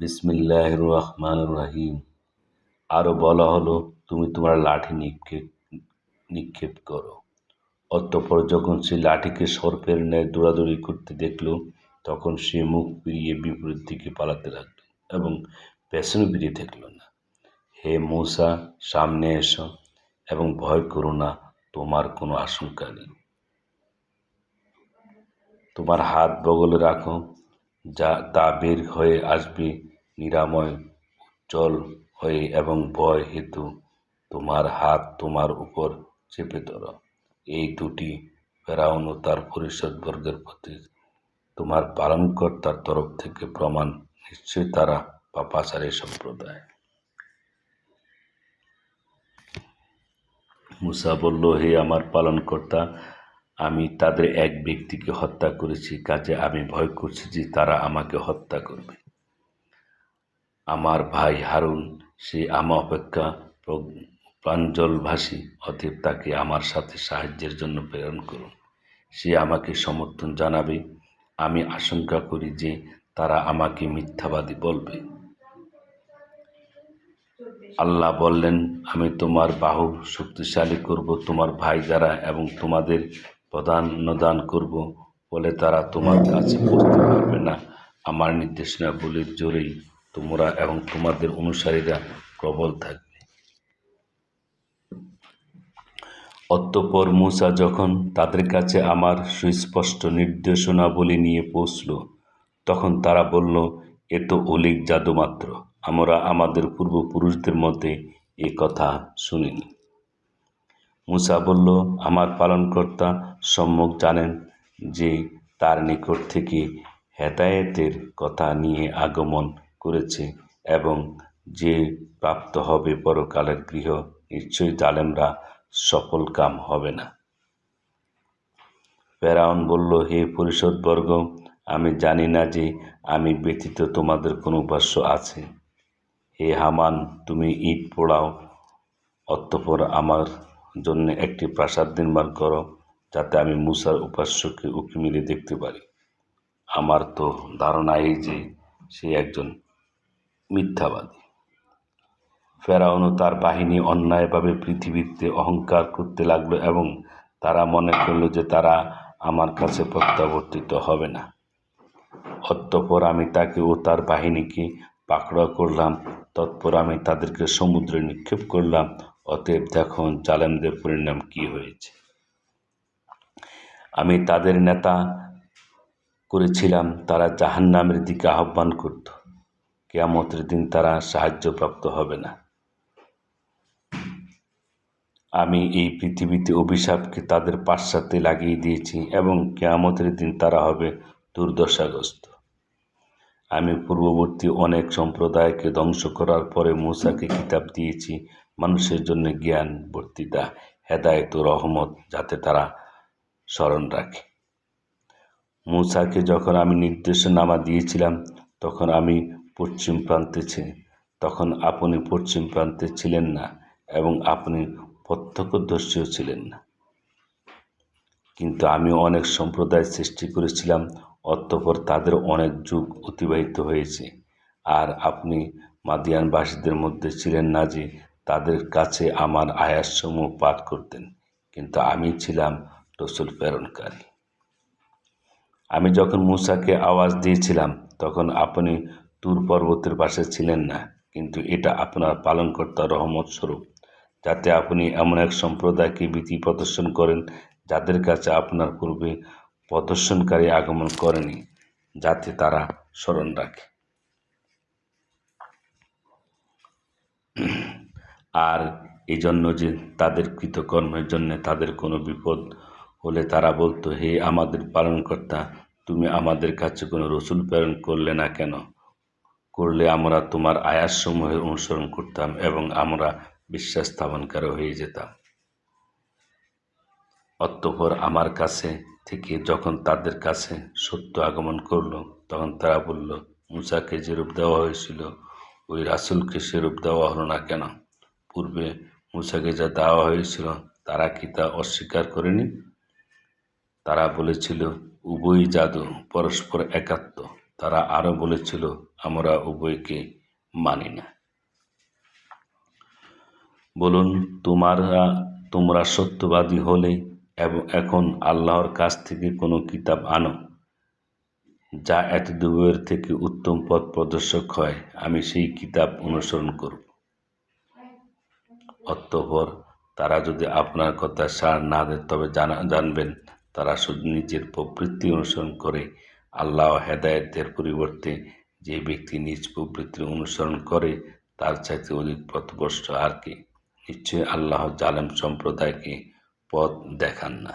বিসমিল্লাহ রহমান রহিম আরও বলা হলো, তুমি তোমার লাঠি নিক্ষেপ নিক্ষেপ করো। অতঃপর যখন সে লাঠিকে সর্পের ন্যায় দৌড়াদৌড়ি করতে দেখল, তখন সে মুখ ফিরিয়ে বিপরীত দিকে পালাতে লাগল এবং পেছনে ফিরিয়ে দেখল না। হে মূসা, সামনে এসো এবং ভয় করো না, তোমার কোনো আশঙ্কা নেই। তোমার হাত বগলে রাখো, যা, তা বের হয়ে আসবে নিরাময়, উজ্জ্বল হয়ে এবং ভয় হেতু তোমার হাত তোমার উপর চেপে ধরো। এই দুটি ফেরাউন ও তার পরিষদবর্গের প্রতি তোমার পালনকর্তার তরফ থেকে প্রমাণ, নিশ্চয়ই তারা পাপাচারী সম্প্রদায়। মুসা বলল, হে আমার পালনকর্তা, আমি তাদের এক ব্যক্তিকে হত্যা করেছি। কাজে আমি ভয় করছি যে তারা আমাকে হত্যা করবে। আমার ভাই হারুন, সে আমা অপেক্ষা প্রাঞ্জলভাষী, অতএব তাকে আমার সাথে সাহায্যের জন্য প্রেরণ করুন। সে আমাকে সমর্থন জানাবে। আমি আশঙ্কা করি যে তারা আমাকে মিথ্যাবাদী বলবে। আল্লাহ বললেন, আমি তোমার বাহু শক্তিশালী করব, তোমার ভাই দ্বারা এবং তোমাদের প্রদান করব, বলে তারা তোমার কাছে পৌঁছতে পারবে না। আমার নির্দেশনাগুলির জোরেই তোমরা এবং তোমাদের অনুসারীরা প্রবল থাকবে। অতঃপর মূসা যখন তাদের কাছে আমার সুস্পষ্ট নির্দেশনাবলী নিয়ে পৌঁছল, তখন তারা বলল, এ তো অলিক জাদু মাত্র। আমরা আমাদের পূর্বপুরুষদের মধ্যে এ কথা শুনিনি। মুসা বলল, আমার পালনকর্তা সম্মুখ জানেন যে তার নিকট থেকে হেদায়েতের কথা নিয়ে আগমন করেছে এবং যে প্রাপ্ত হবে পরকালের গৃহ, নিশ্চয়ই জালেমরা সফল কাম হবে না। ফেরাউন বলল, হে পরিষদবর্গ, আমি জানি না যে আমি ব্যতীত তোমাদের কোনো উপাস্য আছে। হে হামান, তুমি ইট পোড়াও, অতঃপর আমার জন্য একটি প্রাসাদ নির্মাণ করো, যাতে আমি মুসার উপাস্যকে উকি মিলে দেখতে পারি। আমার তো ধারণা এই যে সে একজন মিথ্যাবাদী। ফেরাউন ও তার বাহিনী অন্যায়ভাবে পৃথিবীতে অহংকার করতে লাগল এবং তারা মনে করল যে তারা আমার কাছে প্রত্যাবর্তিত হবে না। অতঃপর আমি তাকে ও তার বাহিনীকে পাকড়া করলাম, তৎপর আমি তাদেরকে সমুদ্রে নিক্ষেপ করলাম, অতএব দেখুন জালেমদের পরিণাম কি হয়েছে। আমি তাদের নেতা করেছিলাম, তারা জাহান্নামের দিকে আহ্বান করত। কেয়ামতের দিন তারা সাহায্যপ্রাপ্ত হবে না। আমি এই পৃথিবীতে অভিশাপকে তাদের পাশ্চাত্যে লাগিয়ে দিয়েছি এবং কেয়ামতের দিন তারা হবে দুর্দশাগ্রস্ত। আমি পূর্ববর্তী অনেক সম্প্রদায়কে ধ্বংস করার পরে মূসাকে কিতাব দিয়েছি। মানুষের জন্য জ্ঞান বর্তিতা হেদায়ত রহমত যাতে তারা স্মরণ রাখে। মূসাকে যখন আমি নির্দেশনামা দিয়েছিলাম, তখন আমি পশ্চিম প্রান্তে তখন আপনি পশ্চিম প্রান্তে ছিলেন না এবং আপনি প্রত্যক্ষদর্শীও ছিলেন না। কিন্তু আমি অনেক সম্প্রদায় সৃষ্টি করেছিলাম, অতঃপর তাদের অনেক যুগ অতিবাহিত হয়েছে। আর আপনি মাদিয়ানবাসীদের মধ্যে ছিলেন না যে তাদের কাছে আমার আয়াসসমূহ পাঠ করতেন, কিন্তু আমি ছিলাম রসুল প্রেরণকারী। আমি যখন মূসাকে আওয়াজ দিয়েছিলাম, তখন আপনি তুর পর্বতের পাশে ছিলেন না, কিন্তু এটা আপনার পালনকর্তা রহমত স্বরূপ। যাতে আপনি এমন এক সম্প্রদায়কে ভীতি প্রদর্শন করেন, যাদের কাছে আপনার পূর্বে প্রদর্শনকারী আগমন করেনি, যাতে তারা স্মরণ রাখে। আর এই জন্য যে তাদের কৃতকর্মের জন্য তাদের কোনো বিপদ হলে তারা বলতো, হে আমাদের পালনকর্তা, তুমি আমাদের কাছে কোনো রসুল প্রেরণ করলে না কেন? করলে আমরা তোমার আয়াসসমূহের অনুসরণ করতাম এবং আমরা বিশ্বাস স্থাপনকারী হয়ে যেতাম। অতঃপর আমার কাছে থেকে যখন তাদের কাছে সত্য আগমন করল, তখন তারা বলল, মুসাকে যে রূপ দেওয়া হয়েছিল, ওই রাসুলকে সে রূপ দেওয়া হলো না কেন? পূর্বে মুসাকে যা দেওয়া হয়েছিল, তারা কি তা অস্বীকার করেনি? তারা বলেছিল, উভয়ই জাদু, পরস্পর একাত্ম। তারা আরও বলেছিল, আমরা উভয়কে মানি না। বলুন, তোমারা, তোমরা সত্যবাদী হলে এবং এখন আল্লাহর কাছ থেকে কোনো কিতাব আনো, যা এত দুবের থেকে উত্তম পথ প্রদর্শক হয়, আমি সেই কিতাব অনুসরণ করব। অতঃপর তারা যদি আপনার কথা সার না দেয়, তবে জানা, জানবেন, তারা শুধু নিজের প্রবৃত্তি অনুসরণ করে আল্লাহ হেদায়েতের পরিবর্তে যে ব্যক্তি নিজ প্রবৃত্তি অনুসরণ করে, তার চাইতে অধিক পথভ্রষ্ট আর কি? নিশ্চয়ই আল্লাহ জালেম সম্প্রদায়কে পথ দেখান না।